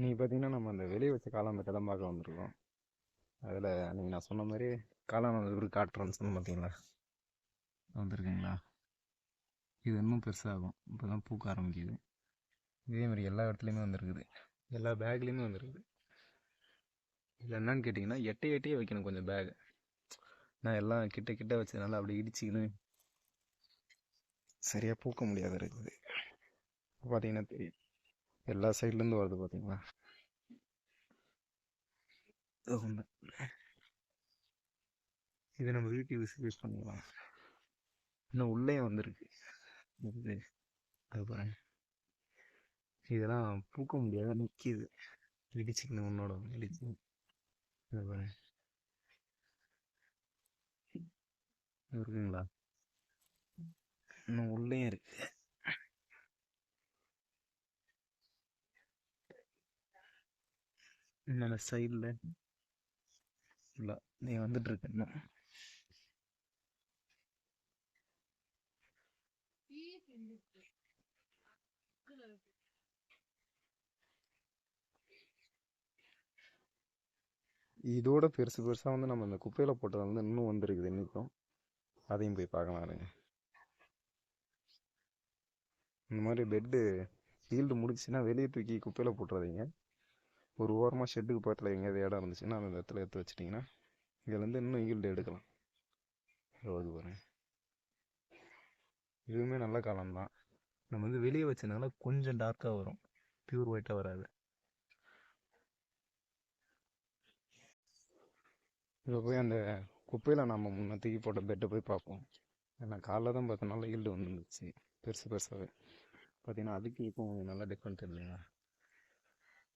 நீங்கள் பார்த்தீங்கன்னா நம்ம அந்த வெளியே வச்ச காளான் மெட்டை தான் பார்க்க வந்திருக்கோம். அதில் நீங்கள் நான் சொன்ன மாதிரி காளான் ஒரு காட்டுறோன்னு சொன்ன பார்த்தீங்களா வந்திருக்குங்களா? இது இன்னும் பெருசாகும். இப்போ தான் பூக்க ஆரம்பிக்குது. இதே மாதிரி எல்லா இடத்துலையுமே வந்திருக்குது. எல்லா பேக்லேயுமே வந்திருக்குது. இதில் என்னன்னு கேட்டிங்கன்னா எட்டை எட்டையே வைக்கணும் கொஞ்சம் பேக் நான் எல்லாம் கிட்ட கிட்ட வச்சதுனால அப்படி இடிச்சிக்கின்னு சரியாக பூக்க முடியாத இருக்குது. பார்த்தீங்கன்னா தெரியும். எல்லா சைட்லேருந்து வருது பார்த்தீங்களா இதோ இது நம்ம வீட்டு யூஸ் யூஸ் பண்ணிக்கலாம் இன்னும் உள்ளே வந்திருக்கு. இது அது பாருங்க. இதெல்லாம் பூக்க முடியாத நிற்கிது இடிச்சுக்கணும் உன்னோட இடிச்சு இது பாருங்க. இருக்குங்களா? இன்னும் உள்ளே இருக்குது இன்னொரு சைடில் ஃபுல்லாக நீ வந்துட்டு இருக்க இன்னும். இதோட பெருசு பெருசாக வந்து நம்ம இந்த குப்பையில் போட்டது வந்து இன்னும் வந்திருக்குது இன்றைக்கும் அதையும் போய் பார்க்கலாம் இருங்க இந்த மாதிரி பெட்டு ஃபீல்டு முடிச்சுன்னா வெளியே தூக்கி குப்பையில் போட்டுறாதீங்க. ஒரு ஓரமாக ஷெட்டுக்கு பக்கத்தில் எங்கேயாவது இடம் இருந்துச்சுன்னா அந்த இடத்துல எடுத்து வச்சிட்டிங்கன்னா இதுலேருந்து இன்னும் ஈல்டு எடுக்கலாம். வருது பாருங்க. இதுவுமே நல்ல காலம் தான் நம்ம வந்து வெளியே வச்சதுனால கொஞ்சம் டார்க்காக வரும். பியூர் ஒயிட்டாக வராது. இப்போ போய் அந்த குப்பையில் நம்ம முன்ன தூக்கி போட்ட பெட்டை போய் பார்ப்போம். ஏன்னா காலைல தான் பார்த்தனால ஈல்டு வந்துருந்துச்சு பெருசு பெருசாகவே பார்த்தீங்கன்னா அதுக்கு இப்போ நல்லா டிஃப்ரெண்ட் இல்லைங்களா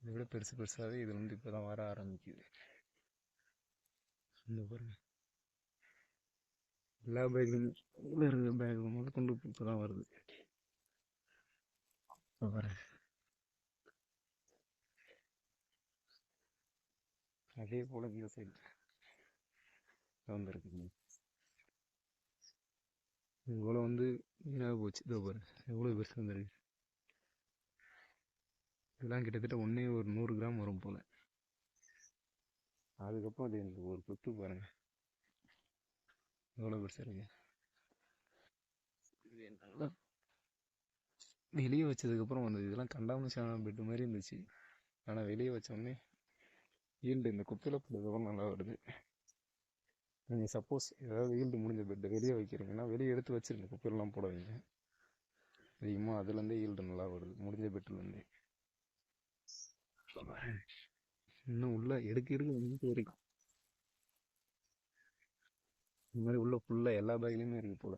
இதை விட பெருசு பெருசாகவே இது வந்து இப்போ தான் வர ஆரம்பிக்குது. இந்த பாருங்க. எல்லா பேக்லையும் உள்ள இருக்கிற பேக் முதல் கொண்டு இப்போ தான் வருது. இப்போ பாருங்க. அதே போல் இந்த சைடு வந்துருக்குங்க. இவ்வளோ வந்து வீணாக போச்சு. இதோ பாருங்க. எவ்வளோ பெருசு வந்துருக்கு. இதெல்லாம் கிட்டத்தட்ட ஒன்றே ஒரு நூறு கிராம் வரும் போல். அதுக்கப்புறம் அது எனக்கு ஒரு கொத்து பாருங்க. எவ்வளோ பெருசாக இருக்கு? இது நல்லா வெளியே வச்சதுக்கப்புறம் வந்தது. இதெல்லாம் கண்டாமச்சான பெட்டு மாதிரி இருந்துச்சு. ஆனால் வெளியே வச்சோடனே ஈல்டு இந்த குப்பையில் போட்டதுக்கப்புறம் நல்லா வருது. நீங்கள் சப்போஸ் ஏதாவது ஈல்டு முடிஞ்ச பெட்டை வெளியே வைக்கிறீங்கன்னா வெளியே எடுத்து வச்சிருங்க. குப்பையிலலாம் போடாதீங்க. அதிகமாக அதுலேருந்தே ஈல்டு நல்லா வருது. முடிஞ்ச பெட்டுலேருந்தே இன்னும் உள்ள எடுக்க எடுக்க வந்துட்டு வரைக்கும். இந்த மாதிரி உள்ள ஃபுல்லாக எல்லா பேக்லேயுமே இருக்கு போல.